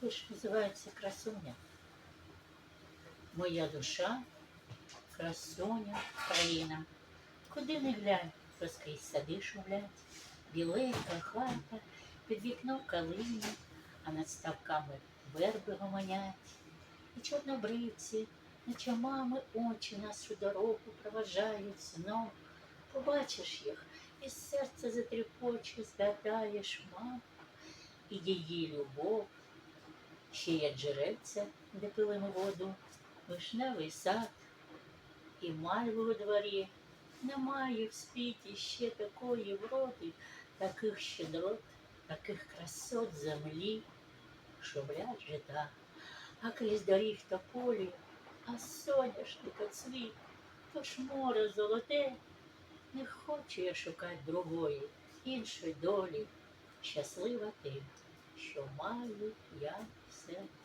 Виш називається красуня. Моя душа, красуня, країна. Куди не глянь, розкрізь сади шумлять, біленька хата, під вікном калина, а над ставками верби гомонять. І чорнобривці, наче мами очі нас у дорогу проважають знов. Побачиш їх, і серце затріпоче, згадаєш маму і її любов. Ще є джерельця, де пили ми воду, вишневий сад і мальви у дворі. Немає в світі ще такої вроди, таких щедрот, таких красот землі, вряд жита, а крізь доріг та полі, а соняшника цвіт, то ж море золоте. Не хочу я шукати другої, іншої долі, щаслива тим, що маю я в.